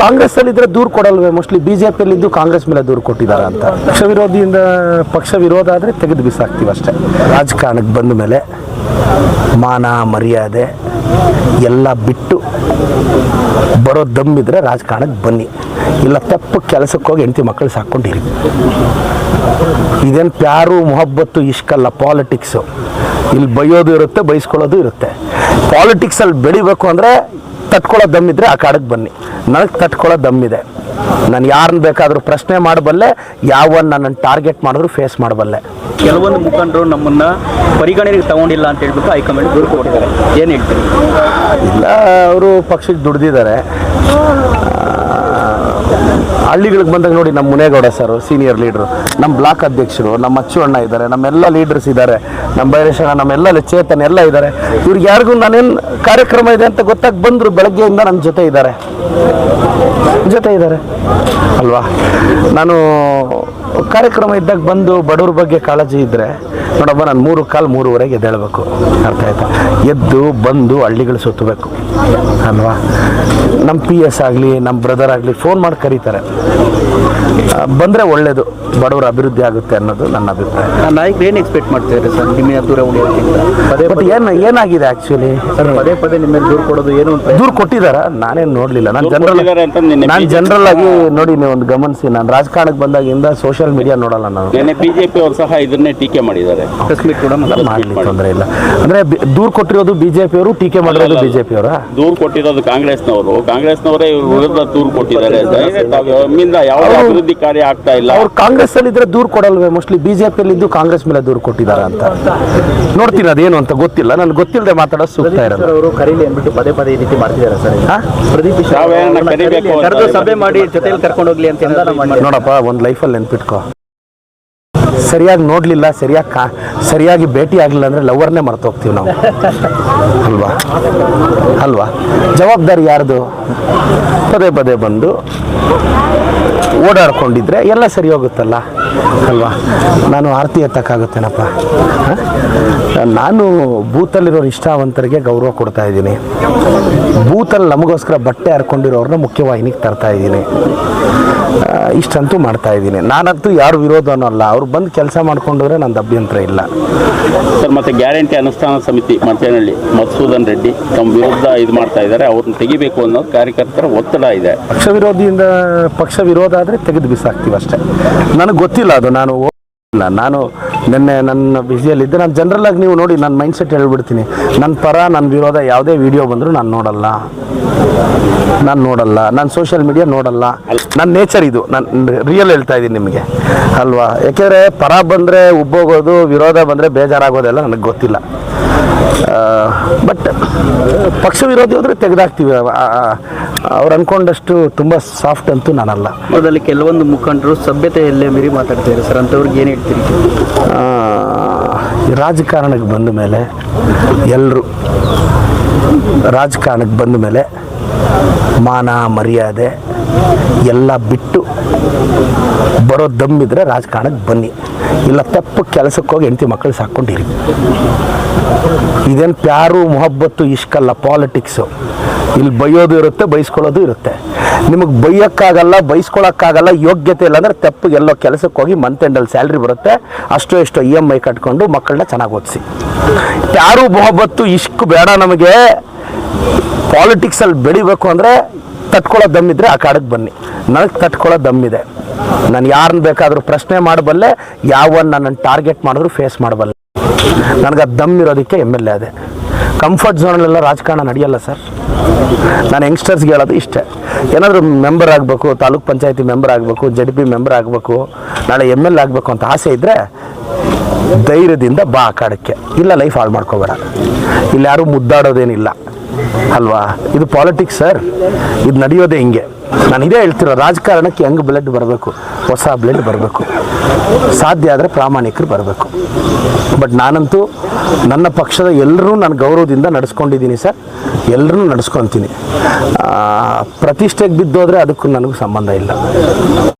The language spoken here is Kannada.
ಕಾಂಗ್ರೆಸ್ ಅಲ್ಲಿ ಇದ್ರೆ ದೂರ ಕೊಡಲ್ವೇ? ಮೋಸ್ಟ್ಲಿ ಬಿಜೆಪಿಯಲ್ಲಿ ಇದ್ದು ಕಾಂಗ್ರೆಸ್ ಮೇಲೆ ದೂರು ಕೊಟ್ಟಿದ್ದಾರೆ ಅಂತ. ಪಕ್ಷ ವಿರೋಧಿಯಿಂದ ಪಕ್ಷ ವಿರೋಧ ಆದರೆ ತೆಗೆದು ಬಿಸಾಕ್ತೀವಿ ಅಷ್ಟೇ. ರಾಜಕಾರಣಕ್ಕೆ ಬಂದ ಮೇಲೆ ಮಾನ ಮರ್ಯಾದೆ ಎಲ್ಲ ಬಿಟ್ಟು ಬರೋ ದಮ್ಮಿದ್ರೆ ರಾಜಕಾರಣಕ್ಕೆ ಬನ್ನಿ. ಇಲ್ಲ ತಪ್ಪು ಕೆಲಸಕ್ಕೆ ಹೋಗಿ ಹೆಂಡತಿ ಮಕ್ಕಳು ಸಾಕೊಂಡಿರಿ ಇದೇನು ಪ್ಯಾರು ಮೊಹಬ್ಬತ್ತು ಇಷ್ಕಲ್ಲ ಪಾಲಿಟಿಕ್ಸು ಇಲ್ಲಿ ಬೈಯೋದು ಇರುತ್ತೆ ಬೈಸ್ಕೊಳ್ಳೋದು ಇರುತ್ತೆ. ಪಾಲಿಟಿಕ್ಸಲ್ಲಿ ಬೆಳಿಬೇಕು ಅಂದರೆ ತಟ್ಕೊಳ್ಳೋ ದಮ್ಮಿದ್ರೆ ಆ ಕಾಡಕ್ಕೆ ಬನ್ನಿ. ನನಗೆ ತಟ್ಕೊಳ್ಳೋ ದಮ್ಮಿದೆ ನಾನು ಯಾರನ್ನ ಬೇಕಾದರೂ ಪ್ರಶ್ನೆ ಮಾಡಬಲ್ಲೆ ಯಾವನ್ನ ನನ್ನನ್ನು ಟಾರ್ಗೆಟ್ ಮಾಡಿದ್ರು ಫೇಸ್ ಮಾಡಬಲ್ಲೆ ಕೆಲವೊಂದು ಮುಖಂಡರು ನಮ್ಮನ್ನ ಪರಿಗಣನೆಗೆ ತಗೊಂಡಿಲ್ಲ ಅಂತ ಹೇಳ್ಬಿಟ್ಟು ಹೈಕಮಾಂಡ್ ದೂರು ಕೊಟ್ಟಿದ್ದಾರೆ. ಏನು ಹೇಳ್ತೀರಿ? ಇಲ್ಲ ಅವರು ಪಕ್ಷಕ್ಕೆ ದುಡ್ದಿದ್ದಾರೆ. ಹಳ್ಳಿಗಳಿಗೆ ಬಂದಾಗ ನೋಡಿ ನಮ್ಮ ಮುನೇಗೌಡ ಸರ್ ಸೀನಿಯರ್ ಲೀಡ್ರು ನಮ್ಮ ಬ್ಲಾಕ್ ಅಧ್ಯಕ್ಷರು, ನಮ್ಮ ಅಚ್ಚು ಅಣ್ಣ ಇದ್ದಾರೆ, ನಮ್ಮೆಲ್ಲ ಲೀಡರ್ಸ್ ಇದ್ದಾರೆ, ನಮ್ಮ ಬೈರೇಶ್ ಅಣ್ಣ, ನಮ್ಮೆಲ್ಲ ಚೇತನ್ ಎಲ್ಲ ಇದ್ದಾರೆ. ಇವ್ರಿಗೆ ಯಾರಿಗೂ ನಾನೇನು ಕಾರ್ಯಕ್ರಮ ಇದೆ ಅಂತ ಗೊತ್ತಾಗಿ ಬಂದರು ಬೆಳಗ್ಗೆಯಿಂದ ನನ್ನ ಜೊತೆ ಇದ್ದಾರೆ. ಜೊತೆ ಇದ್ದಾರೆ. ಅಲ್ವಾ? ನಾನು ಕಾರ್ಯಕ್ರಮ ಇದ್ದಾಗ ಬಂದು ಬಡವ್ರ ಬಗ್ಗೆ ಕಾಳಜಿ ಇದ್ದರೆ ನೋಡಪ್ಪ ನಾನು ಮೂರು ಕಾಲು ಮೂರುವರೆಗೆ ಎದ್ದೇಳಬೇಕು. ಅರ್ಥ ಆಯ್ತಾ? ಎದ್ದು ಬಂದು ಹಳ್ಳಿಗಳು ಸುತ್ತಬೇಕು. ಅಲ್ವಾ? ನಮ್ಮ ಪಿ ಎಸ್ ಆಗಲಿ ನಮ್ಮ ಬ್ರದರ್ ಆಗಲಿ ಫೋನ್ ಮಾಡಿ ಕರೀತಾರೆ. ಬಂದರೆ ಒಳ್ಳೆಯದು ಬಡವರ ಅಭಿವೃದ್ಧಿ ಆಗುತ್ತೆ ಅನ್ನೋದು ನನ್ನ ಅಭಿಪ್ರಾಯ. ನಾಯಕರು ಏನು ಎಕ್ಸ್ಪೆಕ್ಟ್ ಮಾಡ್ತಿದ್ದಾರೆ ಸರ್ ನಿಮ್ಮ ದೂರ ಉಳಿಯೋದ್ರಿಂದ ಪದೇ ಬಟ್ ಏನು ಏನಾಗಿದೆ ಆ್ಯಕ್ಚುಲಿ ಸರ್ ಪದೇ ಪದೇ ನಿಮ್ಮ ದೂರು ಕೊಡೋದು ಏನು ಅಂತ ದೂರ ಕೊಟ್ಟಿದ್ದಾರ? ನಾನೇನು ನೋಡಲಿಲ್ಲ. ನಾನು ಜನರಲ್ ನಾನು ಜನರಲ್ ಆಗಿ ನೋಡಿ ನೀವು ಒಂದು ಗಮನಿಸಿ. ನಾನು ರಾಜಕಾರಣಕ್ಕೆ ಬಂದಾಗಿಂದ ಸೋಷಿಯಲ್ ಮೀಡಿಯಾ ನೋಡಲ್ಲ ನಾನು. ಜೆ ಪಿ ಅವರು ಸಹ ಇದನ್ನೇ ಟೀಕೆ ಮಾಡಿದ್ದಾರೆ. ಅಕಸ್ಮಿಕ್ ಕೂಡ. ಮಾಡಲಿ ತೊಂದರೆ ಇಲ್ಲ. ಅಂದ್ರೆ ಬಿ- ದೂರ ಕೊಟ್ಟಿರೋದು ಬಿಜೆಪಿ ಅವರು ಟೀಕೆ ಮಾಡಿರೋದು ಬಿಜೆಪಿ ಅವರ? ದೂರು ಕೊಟ್ಟಿರೋದು ಕಾಂಗ್ರೆಸ್ನವರು. ಕಾಂಗ್ರೆಸ್ನವರೇ ಇವ್ರ ವಿರುದ್ಧ ದೂರು ಕೊಟ್ಟಿದ್ದಾರೆ. ನಮ್ಮಿಂದ ಯಾವುದೇ ಅಭಿವೃದ್ಧಿ ಕಾರ್ಯ ಆಗ್ತಾ ಇಲ್ಲ. ಅವ್ರು ಕಾಂಗ್ರೆಸ್ ಅಲ್ಲಿ ಇದ್ರೆ ದೂರ ಕೊಡಲ್ವೇ? ಮೋಸ್ಟ್ಲಿ ಬಿಜೆಪಿಯಲ್ಲಿ ಇದ್ದು ಕಾಂಗ್ರೆಸ್ ಮೇಲೆ ದೂರ ಕೊಟ್ಟಿದ್ದಾರೆ ಅಂತ. ನೋಡ್ತೀನಿ ಅದೇನು ಅಂತ ಗೊತ್ತಿಲ್ಲ. ನನ್ಗೆ ಗೊತ್ತಿಲ್ಲದೆ ಮಾತಾಡೋ ಸೂಕ್ತ ಇರಲ್ಲ. ಸರ್ ಅವರು ಕರೀಲಿ ಅಂದ್ಬಿಟ್ಟು ಪದೇ ಪದೇ ಈ ರೀತಿ ಮಾಡ್ತಿದ್ದಾರೆ ಸರ್? ಪ್ರದೀಪ್ ಕರಿಬೇಕು ಅಂತ ಕರೆದು ಸಭೆ ಮಾಡಿ ಜೊತೆಯಲ್ಲಿ ಕರ್ಕೊಂಡು ಹೋಗ್ಲಿ ಅಂತ ನೋಡಪ್ಪ ಒಂದು ಲೈಫಲ್ಲಿ ನೆನ್ಪಿಟ್ಕೋ. ಸರಿಯಾಗಿ ನೋಡಲಿಲ್ಲ, ಸರಿಯಾಗಿ ಕಾ, ಸರಿಯಾಗಿ ಭೇಟಿ ಆಗಲಿಲ್ಲ ಅಂದರೆ ಲವರ್ನೇ ಮರ್ತೋಗ್ತೀವಿ ನಾವು. ಅಲ್ವಾ? ಅಲ್ವಾ? ಜವಾಬ್ದಾರಿ ಯಾರ್ದು? ಪದೇ ಪದೇ ಬಂದು ಓಡಾಡ್ಕೊಂಡಿದ್ರೆ ಎಲ್ಲ ಸರಿ ಹೋಗುತ್ತಲ್ಲ? ಅಲ್ವಾ? ನಾನು ಆರತಿ ಎತ್ತಕ್ಕಾಗುತ್ತೇನಪ್ಪ? ನಾನು ಬೂತಲ್ಲಿರೋರು ಇಷ್ಟಾವಂತರಿಗೆ ಗೌರವ ಕೊಡ್ತಾ ಇದ್ದೀನಿ. ಬೂತಲ್ಲಿ ನಮಗೋಸ್ಕರ ಬಟ್ಟೆ ಹರ್ಕೊಂಡಿರೋರನ್ನ ಮುಖ್ಯವಾಹಿನಿಗೆ ತರ್ತಾ ಇದ್ದೀನಿ. ಇಷ್ಟಂತೂ ಮಾಡ್ತಾ ಇದ್ದೀನಿ. ನಾನಂತೂ ಯಾರು ವಿರೋಧನೂ ಅಲ್ಲ ಅವ್ರು ಬಂದು ಕೆಲಸ ಮಾಡ್ಕೊಂಡ್ರೆ ನಂದು ಅಭ್ಯಂತರ ಇಲ್ಲ. ಸರ್ ಮತ್ತೆ ಗ್ಯಾರಂಟಿ ಅನುಷ್ಠಾನ ಸಮಿತಿ ಮಂಚೇನಹಳ್ಳಿ ಮಧುಸೂದನ್ ರೆಡ್ಡಿ ತಮ್ಮ ವಿರುದ್ಧ ಇದು ಮಾಡ್ತಾ ಇದ್ದಾರೆ. ಅವ್ರನ್ನ ತೆಗಿಬೇಕು ಅನ್ನೋದು ಕಾರ್ಯಕರ್ತರ ಒತ್ತಡ ಇದೆ. ಪಕ್ಷ ವಿರೋಧಿಯಿಂದ ಪಕ್ಷ ವಿರೋಧ ಆದರೆ ತೆಗೆದು ಬಿಸಾಕ್ತೀವಿ ಅಷ್ಟೇ. ನನಗೆ ಗೊತ್ತಿಲ್ಲ ಅದು. ನಾನು ಇಲ್ಲ ನಾನು ನಿನ್ನೆ ನನ್ನ ಬ್ಯುಸಿಯಲ್ಲಿದ್ದೆ ನಾನು ಜನರಲ್ ಆಗಿ ನೀವು ನೋಡಿ ನನ್ನ ಮೈಂಡ್ ಸೆಟ್ ಹೇಳ್ಬಿಡ್ತೀನಿ. ನನ್ನ ಪರ ನನ್ನ ವಿರೋಧ ಯಾವುದೇ ವಿಡಿಯೋ ಬಂದರೂ ನಾನು ನೋಡಲ್ಲ. ನಾನು ನೋಡಲ್ಲ ನಾನು ಸೋಷಿಯಲ್ ಮೀಡಿಯಾ ನೋಡಲ್ಲ. ನನ್ನ ನೇಚರ್ ಇದು ನಾನು ರಿಯಲ್ ಹೇಳ್ತಾ ಇದ್ದೀನಿ ನಿಮಗೆ. ಅಲ್ವಾ? ಯಾಕೆಂದರೆ ಪರ ಬಂದರೆ ಉಬ್ಬೋಗೋದು ವಿರೋಧ ಬಂದರೆ ಬೇಜಾರಾಗೋದೆಲ್ಲ ನನಗೆ ಗೊತ್ತಿಲ್ಲ. ಬಟ್ ಪಕ್ಷ ವಿರೋಧಿ ಹೋದರೆ ತೆಗೆದಾಕ್ತೀವಿ. ಅವ್ರು ಅಂದ್ಕೊಂಡಷ್ಟು ತುಂಬ ಸಾಫ್ಟ್ ಅಂತೂ ನಾನಲ್ಲ. ಅದರಲ್ಲಿ ಕೆಲವೊಂದು ಮುಖಂಡರು ಸಭ್ಯತೆಯಲ್ಲೇ ಮೀರಿ ಮಾತಾಡ್ತಿದ್ದಾರೆ ಸರ್ ಅಂಥವ್ರಿಗೆ ಏನು ಹೇಳ್ತೀರಿ? ರಾಜಕಾರಣಕ್ಕೆ ಬಂದ ಮೇಲೆ ಎಲ್ಲರೂ ರಾಜಕಾರಣಕ್ಕೆ ಬಂದ ಮೇಲೆ ಮಾನ, ಮರ್ಯಾದೆ ಎಲ್ಲ ಬಿಟ್ಟು ಬರೋ ದಮ್ಮಿದ್ರೆ ರಾಜಕಾರಣಕ್ಕೆ ಬನ್ನಿ. ಇಲ್ಲ ತಪ್ಪು ಕೆಲಸಕ್ಕೆ ಹೋಗಿ ಹೆಂಡತಿ ಮಕ್ಕಳು ಸಾಕೊಂಡಿರಿ ಇದೇನು ಪ್ಯಾರು, ಮೊಹಬ್ಬತ್ತು, ಇಷ್ಕಲ್ಲ ಪಾಲಿಟಿಕ್ಸು ಇಲ್ಲಿ ಬೈಯೋದು ಇರುತ್ತೆ, ಬೈಸ್ಕೊಳ್ಳೋದು ಇರುತ್ತೆ. ನಿಮಗೆ ಬೈಯೋಕ್ಕಾಗಲ್ಲ ಬೈಸ್ಕೊಳ್ಳೋಕ್ಕಾಗಲ್ಲ ಯೋಗ್ಯತೆ ಇಲ್ಲ ಅಂದರೆ ತಪ್ಪು ಎಲ್ಲೋ ಕೆಲಸಕ್ಕೆ ಹೋಗಿ ಮಂತ್ ಎಂಡಲ್ಲಿ ಸ್ಯಾಲ್ರಿ ಬರುತ್ತೆ. ಅಷ್ಟೋ ಎಷ್ಟೋ ಇ ಎಂ ಐ ಕಟ್ಕೊಂಡು ಮಕ್ಕಳನ್ನ ಚೆನ್ನಾಗಿ ಓದಿಸಿ. ಪ್ಯಾರು, ಮೊಹಬ್ಬತ್ತು, ಇಷ್ಕು ಬೇಡ ನಮಗೆ. ಪಾಲಿಟಿಕ್ಸಲ್ಲಿ ಬೆಳಿಬೇಕು ಅಂದರೆ ತಟ್ಕೊಳ್ಳೋ ದಮ್ಮಿದ್ರೆ ಆ ಕಾಡಕ್ಕೆ ಬನ್ನಿ. ನನಗೆ ತಟ್ಕೊಳ್ಳೋ ದಮ್ಮಿದೆ ನಾನು ಯಾರನ್ನ ಬೇಕಾದರೂ ಪ್ರಶ್ನೆ ಮಾಡಬಲ್ಲೆ ಯಾವನ್ನ ನನ್ನನ್ನು ಟಾರ್ಗೆಟ್ ಮಾಡಿದ್ರು ಫೇಸ್ ಮಾಡಬಲ್ಲೆ. ನನಗೆ ಅದು ದಮ್ ಇರೋದಕ್ಕೆ ಎಂ ಎಲ್ ಎ ಅದೇ. ಕಂಫರ್ಟ್ ಝೋನಲ್ಲೆಲ್ಲ ರಾಜಕಾರಣ ನಡೆಯಲ್ಲ ಸರ್. ನಾನು ಯಂಗ್ಸ್ಟರ್ಸ್ಗೆ ಹೇಳೋದು ಇಷ್ಟೇ. ಏನಾದರೂ ಮೆಂಬರ್ ಆಗಬೇಕು, ತಾಲೂಕ್ ಪಂಚಾಯತಿ ಮೆಂಬರ್ ಆಗಬೇಕು ಜಡ್ ಪಿ ಮೆಂಬರ್ ಆಗಬೇಕು, ನಾಳೆ ಎಂ ಎಲ್ ಆಗಬೇಕು ಅಂತ ಆಸೆ ಇದ್ದರೆ ಧೈರ್ಯದಿಂದ ಬಾ ಕಾಡಕ್ಕೆ. ಇಲ್ಲ ಲೈಫ್ ಹಾಳು ಮಾಡ್ಕೋಬೇಡ. ಇಲ್ಲಿ ಯಾರೂ ಮುದ್ದಾಡೋದೇನಿಲ್ಲ. ಅಲ್ವಾ? ಇದು ಪಾಲಿಟಿಕ್ಸ್ ಸರ್ ಇದು ನಡೆಯೋದೇ ಹಿಂಗೆ. ನಾನು ಇದೇ ಹೇಳ್ತಿರೋ ರಾಜಕಾರಣಕ್ಕೆ ಹೆಂಗೆ ಬ್ಲಡ್ ಬರಬೇಕು? ಹೊಸ ಬ್ಲಡ್ ಬರಬೇಕು. ಸಾಧ್ಯ ಆದರೆ ಪ್ರಾಮಾಣಿಕರು ಬರಬೇಕು. ಬಟ್ ನಾನಂತೂ ನನ್ನ ಪಕ್ಷದ ಎಲ್ಲರೂ ನಾನು ಗೌರವದಿಂದ ನಡೆಸ್ಕೊಂಡಿದ್ದೀನಿ ಸರ್ ಎಲ್ಲರೂ ನಡೆಸ್ಕೊತೀನಿ. ಪ್ರತಿಷ್ಠೆಗೆ ಬಿದ್ದೋದ್ರೆ ಅದಕ್ಕೂ ನನಗೂ ಸಂಬಂಧ ಇಲ್ಲ.